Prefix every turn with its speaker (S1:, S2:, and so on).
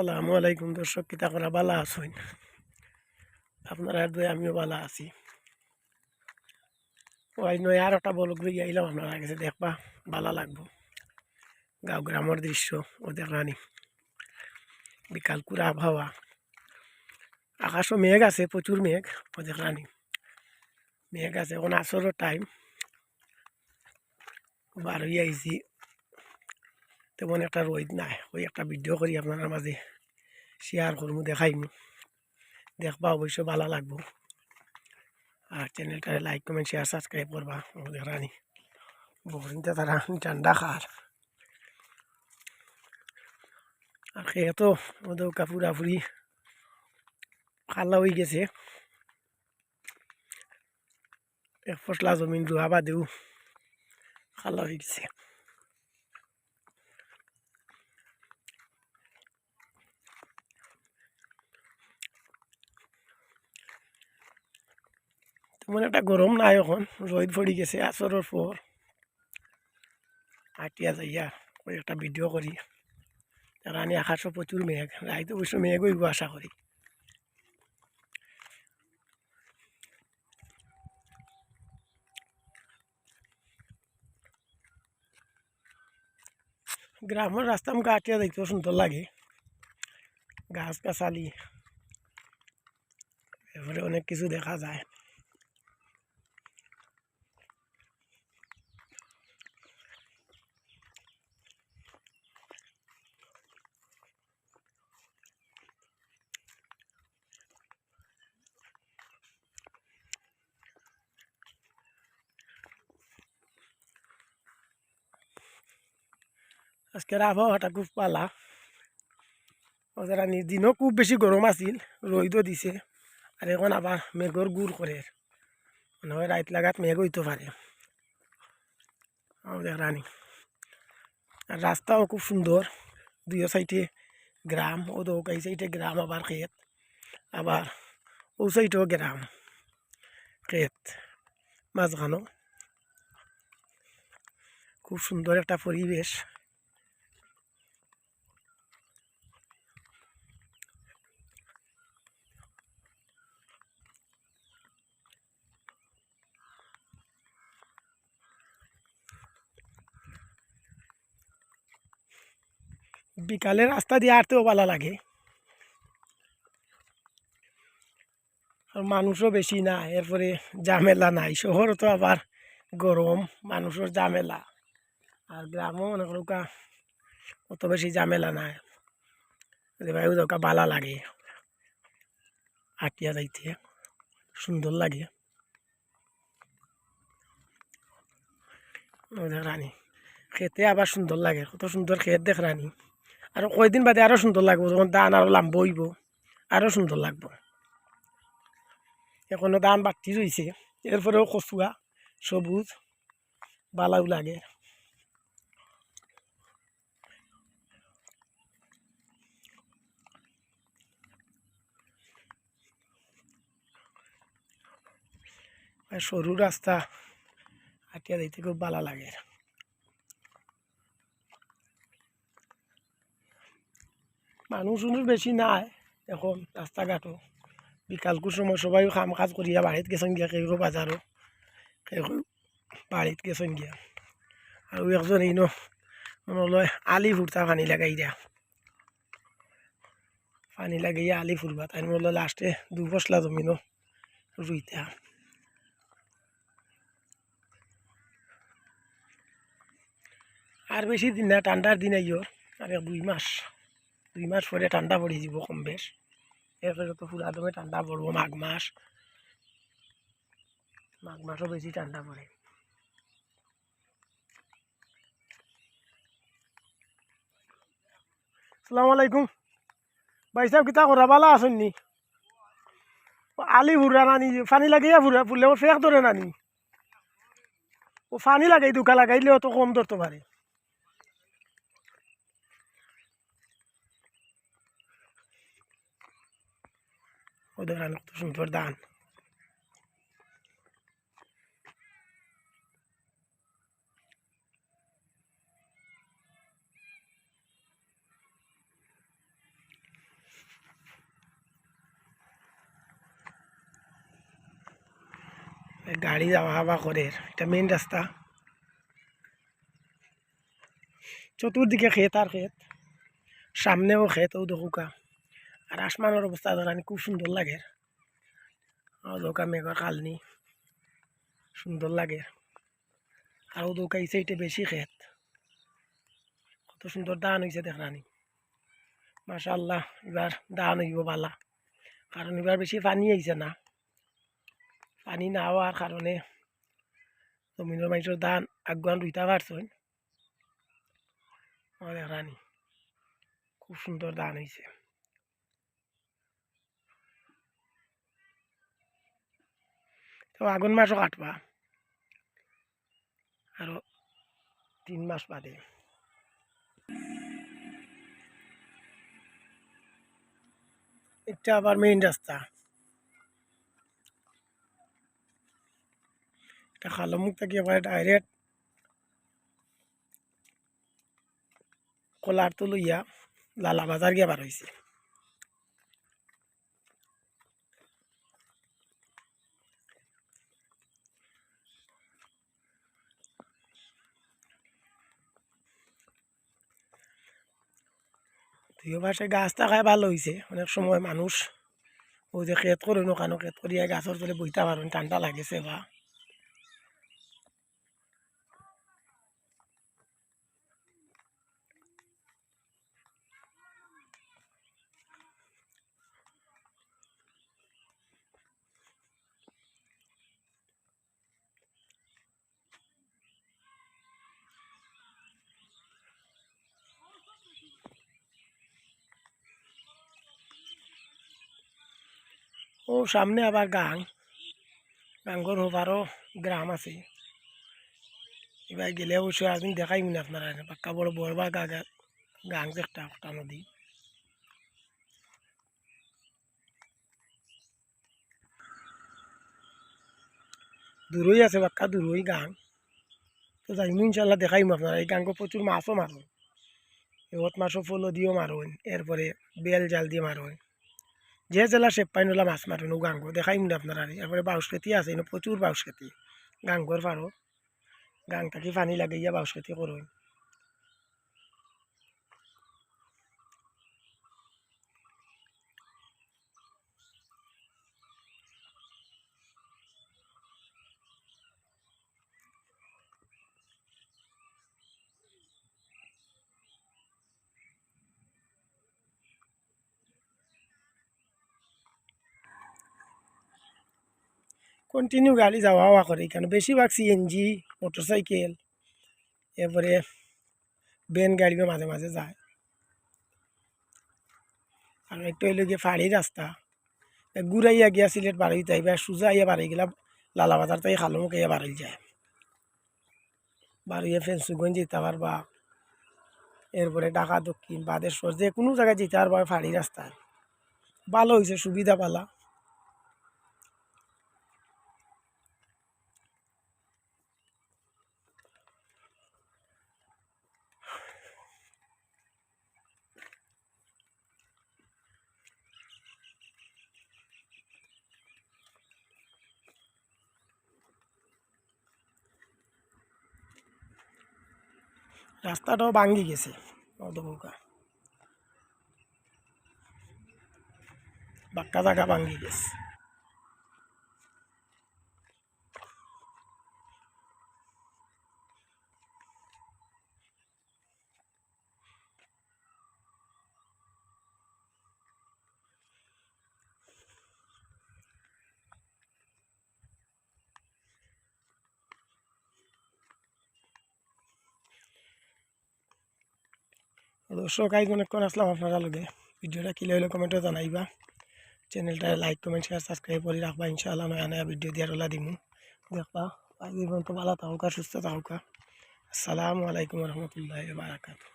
S1: আসসালামু আলাইকুম দর্শক কিতা করা বালা আছেন? আপনারা দুই, আমিও বালা আছি। ওই নয় আর একটা বলক লই আইলাম আপনারা কাছে, দেখবা বালা লাগবো। গাঁও গ্রামের দৃশ্য, ও দেখলানি। বিকাল কুড়া আবহাওয়া। আকাশও মেঘ আছে, প্রচুর মেঘ, ও দেখলানি। মেঘ আছে, এখন আসরের টাইম বার হয়ে আইছি। তেমন একটা রোদ নাই ওই একটা ভিডিও করি আপনার মাঝে শেয়ার করব, দেখাইমু। দেখবা অবশ্য ভালো লাগবো। আর চ্যানেলটারে লাইক কমেন্ট শেয়ার সাবস্ক্রাইব করবা, আমাদের রানি। বহরিনটা তারা, ঠান্ডা খার। আর খেয়ে তো ওদের কাপুরা ফুরি খাল্লা হয়ে গেছে। এক ফসলা জমিন রুহা বাদেও খাল্লা হয়ে গেছে। তেমন একটা গরম নাই এখন রোদ পড়ি গেছে আসরের পর আটিয়া যাইয়া একটা ভিডিও করি রানী আকাশও প্রচুর মেঘ রাইতে অবশ্য মেঘ হইব আশা করি গ্রামের রাস্তা আমাকে আটিয়া দেখতেও সুন্দর লাগে। গাছ গাছালি এরপরে অনেক কিছু দেখা যায়। আজকের আবহাওয়াটা খুব পালা। ওদের দিনও খুব বেশি গরম আছিল রোদও দিছে আর এখন আবার মেঘর গুড় করে মনে হয় রাত লাগাত মেঘ হইতে পারে আমাদের রানী আর রাস্তাও খুব সুন্দর দুই সাইডে গ্রাম ও তো এই সাইডে গ্রাম আবার ক্ষেত আবার ও সাইডেও গ্রাম ক্ষেত মাঝখানো খুব সুন্দর একটা পরিবেশ বিকালে রাস্তা দিয়ে হাঁটতেও ভালো লাগে। আর মানুষও বেশি না, এরপরে ঝামেলা নাই। শহর তো আবার গরম মানুষের ঝামেলা। আর গ্রামও মনে করো কা অত বেশি ঝামেলা নাই। ভাই ওদের ভালো লাগে, হাঁটিয়া যাইতে সুন্দর লাগে। রানী, খেতে আবার সুন্দর লাগে, কত সুন্দর খেত দেখ রানী। আর কয়দিন বাদে আরও সুন্দর লাগবো, যখন ধান আরও লাম্ব হইব আরও সুন্দর লাগবো। এখনও ধান বাড়তি রয়েছে এরপরেও কচুয়া, সবুজ, বালাও লাগে। সরু রাস্তা হাঁটিয়া দিতে খুব ভালো লাগে। মানুষ উনুষ বেশি নাই এখন রাস্তাঘাটও বিকালকুর সময় সবাই কাম কাজ করিয়া বাড়িত গেছেন গিয়া কেউ বাজারও কেউ বাড়িত গেছেন গিয়া আর একজন ইনো মনলৈ আলি ফুরতা পানি লাগাই দিয়া। পানি লাগাইয়া আলি ফুরবা তাই মনে লাস্টে দু ফসলা জমিনও রুইতা আর বেশি দিন না ঠান্ডার দিন আইও আর এক দুই মাস। দুই মাস পরে ঠান্ডা পড়ে যাব কম বেশ। এরপরে তো পুরা দমে ঠান্ডা পড়ব মাঘ মাস। মাঘ মাসও বেশি ঠান্ডা পড়ে। সালামু আলাইকুম। ভাই সাহেব, কিতা করা? বালা আছেন নি? আলি ফুরা নানি, পানি লাগাইয়া ফুরা ফুরলে ওর ফেক ধরে নানি। ও পানি লাগাই, দুকা লাগাইলে অত কম ধরতে পারে ودور على نقطه جوردان गाड़ी जावा हवा खोर मेन रास्ता चतुर्दी खेत और खेत सामने वो खेत उदुका আর আসমানের অবস্থা ধরানি খুব সুন্দর লাগে। দোকা মেঘর কালনি, সুন্দর লাগে। আর দোকা ইসে এটা বেশি ক্ষেত কত সুন্দর দান হয়েছে দেখরানি মাশাল্লাহ এবার দান হইব বালা। কারণ এবার বেশি পানি আইছে না। পানি না হওয়ার কারণে জমিনের মানুষের ধান আগুয়ান রুইতে পারছেন। আমাদের খুব সুন্দর ধান হয়েছে তো আগুন মাসও কাটবা। আরও তিন মাস বাদে। এটা আবার মেইন রাস্তা এটা খালো মুখ থেকে এবার ডাইরেক্ট কলার তো লইয়া লালা বাজার গিয়ে বার হয়েছে দুই পাশে গাছ থাকায় ভালো হয়েছে অনেক সময় মানুষ ওই যে খেত করে নোকানো খেত করিয়া গাছের তলে বইতে পারেন ঠান্ডা লাগেছে বা ও, সামনে আবার গাং। গাঙ্গর হোবারও গ্রাম আছে। এবার গেলে অবশ্যই একদিন দেখাই মনে আপনারা। পাক্কা বড় বড়বা গা গাং যে একটা একটা নদী। দূরই আছে পাক্কা, দূরই গাং। তো যাইমু ইনশাল্লাহ দেখাইমু আপনারা। এই গাঙ্গ প্রচুর মাছও মারুন। এত মাছও ফুলো দিয়েও মারুন। এরপরে বেল জাল দিয়ে মারুন। যে জেলা শেপ পাইন ওলা মাছ মারুন গাঙ্গ দেখাইম না আর। এরপরে বাউস খেতি আছে প্রচুর বাউস খেতি। গাঙ্গর পারো। গাং থাকি পানি লাগে ইয়া বাউস খেতি করুন কন্টিনিউ গাড়ি যাওয়া হওয়া করে এখানে। বেশিরভাগ সিএনজি মোটরসাইকেল এরপরে বেন গাড়িও মাঝে মাঝে যায়। আর একটু হইলে গিয়ে ফাড়ি রাস্তা। ঘুরাইয়া গিয়া সিলেট বাড়াই তাই বা সোজা ইয়া বাড়াই গেলা লালা বাজার তাই খালো মুখে ইয়া বাড়াই যায় বাড়িয়ে ফেন্সুগঞ্জ যেতে পারবা। এরপরে ঢাকা, দক্ষিণ, বাদেশ্বর, যে কোনো জায়গায় যেতে পারবা ফাড়ি রাস্তায়। ভালো হয়েছে সুবিধা পালা। রাস্তাটাও ভাঙ্গি গেছে অর্ধমুখা বাক্কা জায়গা ভাঙ্গি গেছে। দর্শক আইজ অনেকক্ষণ আসলাম আপনারা লগে। ভিডিওটা কিলে হলে কমেন্টে জানাইবা। চ্যানেলটা লাইক কমেন্ট শেয়ার সাবস্ক্রাইব করে রাখবা, ইনশাআল্লাহ নয়া নয়া ভিডিও দিয়ার ওলা দিমু। দেখবা, আজ পর্যন্ত ভালো থাকুকা সুস্থ থাকুকা আসসালামু আলাইকুম রহমতুল্লাহ বারাকাতু